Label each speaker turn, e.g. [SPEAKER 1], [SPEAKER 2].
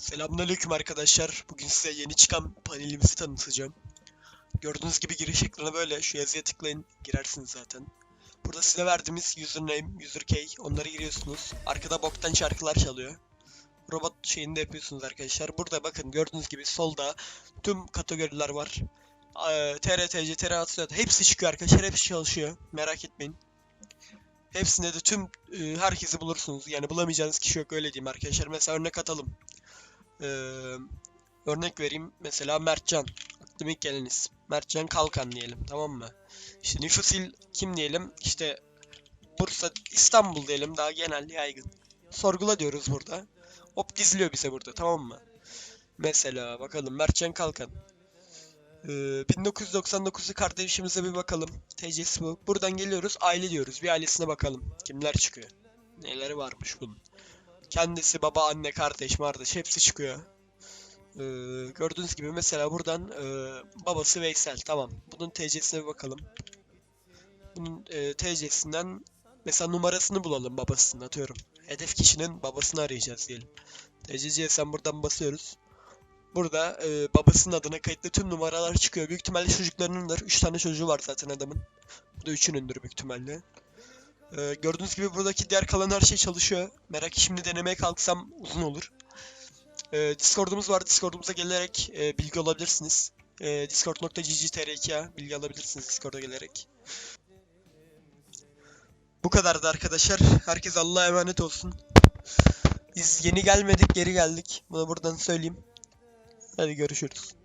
[SPEAKER 1] Selamünaleyküm arkadaşlar. Bugün size yeni çıkan panelimizi tanıtacağım. Gördüğünüz gibi giriş ekranı böyle. Şu yazıya tıklayın. Girersiniz zaten. Burada size verdiğimiz username, user key onları giriyorsunuz. Arkada boktan şarkılar çalıyor. Robot şeyinde yapıyorsunuz arkadaşlar. Burada bakın gördüğünüz gibi solda tüm kategoriler var. Eee, TRTC, TR hepsi çıkıyor arkadaşlar. Hepsi çalışıyor. Merak etmeyin. Hepsinde de tüm e, herkesi bulursunuz. Yani bulamayacağınız kişi yok öyle diyeyim arkadaşlar. Mesela örnek atalım. Ee, örnek vereyim. Mesela Mertcan. Aklıma ilk gelen isim. Mertcan Kalkan diyelim. Tamam mı? İşte nüfus il kim diyelim? İşte Bursa, İstanbul diyelim. Daha genel, yaygın. Sorgula diyoruz burada. Hop diziliyor bize burada. Tamam mı? Mesela bakalım Mertcan Kalkan. Ee, 1999'lu kardeşimize bir bakalım. TC'si bu. Buradan geliyoruz. Aile diyoruz. Bir ailesine bakalım. Kimler çıkıyor? Neleri varmış bunun? Kendisi, baba, anne, kardeş, kardeş hepsi çıkıyor. Ee, gördüğünüz gibi mesela buradan e, babası Veysel. Tamam. Bunun TC'sine bir bakalım. Bunun e, TC'sinden mesela numarasını bulalım babasının atıyorum. Hedef kişinin babasını arayacağız diyelim. Sen buradan basıyoruz. Burada e, babasının adına kayıtlı tüm numaralar çıkıyor. Büyük ihtimalle çocuklarınındır. 3 tane çocuğu var zaten adamın. Bu da üçünündür büyük ihtimalle. Ee, gördüğünüz gibi buradaki diğer kalan her şey çalışıyor. Merak şimdi denemeye kalksam uzun olur. Ee, Discord'umuz var. Discord'umuza gelerek e, bilgi alabilirsiniz. Ee, discord.ggtr2'ye bilgi alabilirsiniz Discord'a gelerek. Bu kadardı arkadaşlar. Herkes Allah'a emanet olsun. Biz yeni gelmedik, geri geldik. Bunu buradan söyleyeyim. Hadi görüşürüz.